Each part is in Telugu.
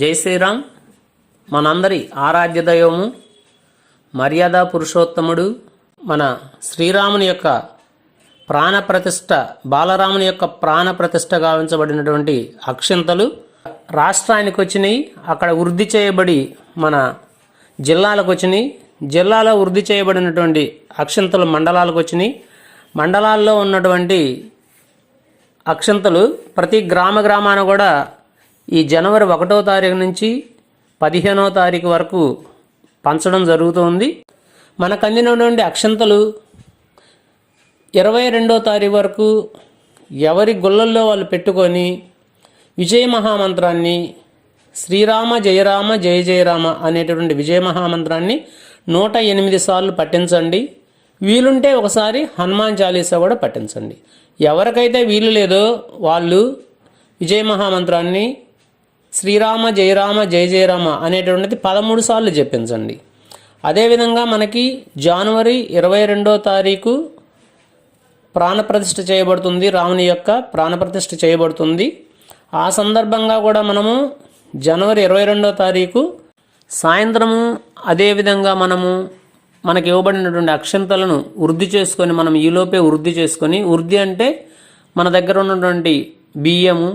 జై శ్రీరామ్. మనందరి ఆరాధ్య దైవము మర్యాద పురుషోత్తముడు మన శ్రీరాముని యొక్క ప్రాణప్రతిష్ట బాలరాముని యొక్క ప్రాణప్రతిష్ట గావించబడినటువంటి అక్షింతలు రాష్ట్రానికి వచ్చినాయి అక్కడ వృద్ధి చేయబడి మన జిల్లాలకు వచ్చినాయి జిల్లాలో వృద్ధి చేయబడినటువంటి అక్షింతలు మండలాలకు వచ్చినాయి. మండలాల్లో ఉన్నటువంటి అక్షంతలు ప్రతి గ్రామ గ్రామాన కూడా ఈ జనవరి ఒకటో తారీఖు నుంచి పదిహేనో తారీఖు వరకు పంచడం జరుగుతుంది. మనకు అందినటువంటి అక్షంతలు ఇరవై రెండో తారీఖు వరకు ఎవరి గుళ్ళల్లో వాళ్ళు పెట్టుకొని విజయ మహామంత్రాన్ని శ్రీరామ జయరామ జయ జయరామ అనేటటువంటి విజయ మహామంత్రాన్ని నూట ఎనిమిది సార్లు పఠించండి. వీలుంటే ఒకసారి హనుమాన్ చాలీసా కూడా పఠించండి. ఎవరికైతే వీలు లేదో వాళ్ళు విజయ మహామంత్రాన్ని శ్రీరామ జయరామ జయ జయరామ అనేటువంటిది పదమూడు సార్లు చెప్పించండి. అదేవిధంగా మనకి జనవరి ఇరవై రెండో తారీఖు ప్రాణప్రతిష్ఠ చేయబడుతుంది రాముని యొక్క ప్రాణప్రతిష్ఠ చేయబడుతుంది. ఆ సందర్భంగా కూడా మనము జనవరి ఇరవై రెండో తారీఖు సాయంత్రము అదేవిధంగా మనము మనకి ఇవ్వబడినటువంటి అక్షంతలను వృద్ధి చేసుకొని మనం ఈలోపే వృద్ధి చేసుకొని వృద్ధి అంటే మన దగ్గర ఉన్నటువంటి బియ్యము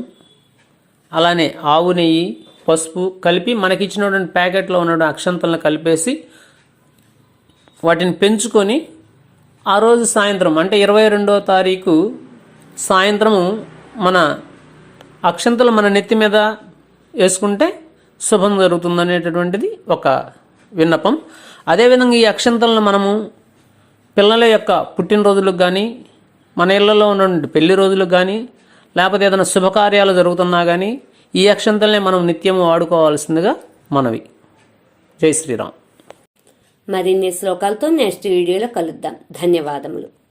అలానే ఆవు నెయ్యి పసుపు కలిపి మనకి ఇచ్చినటువంటి ప్యాకెట్లో ఉన్నటువంటి అక్షంతలను కలిపేసి వాటిని పెంచుకొని ఆ రోజు సాయంత్రం అంటే ఇరవై రెండవ తారీఖు సాయంత్రము మన అక్షంతలు మన నెత్తి మీద వేసుకుంటే శుభం జరుగుతుందనేటటువంటిది ఒక విన్నపం. అదేవిధంగా ఈ అక్షంతలను మనము పిల్లల యొక్క పుట్టినరోజులకు కానీ మన ఇళ్ళలో ఉన్నటువంటి పెళ్ళి రోజులకు కానీ లేకపోతే ఏదైనా శుభకార్యాలు జరుగుతున్నా కానీ ఈ అక్షంతల్నే మనం నిత్యం వాడుకోవాల్సిందిగా మనవి. జై శ్రీరామ్. మరిన్ని శ్లోకాలతో నెక్స్ట్ వీడియోలో కలుద్దాం. ధన్యవాదములు.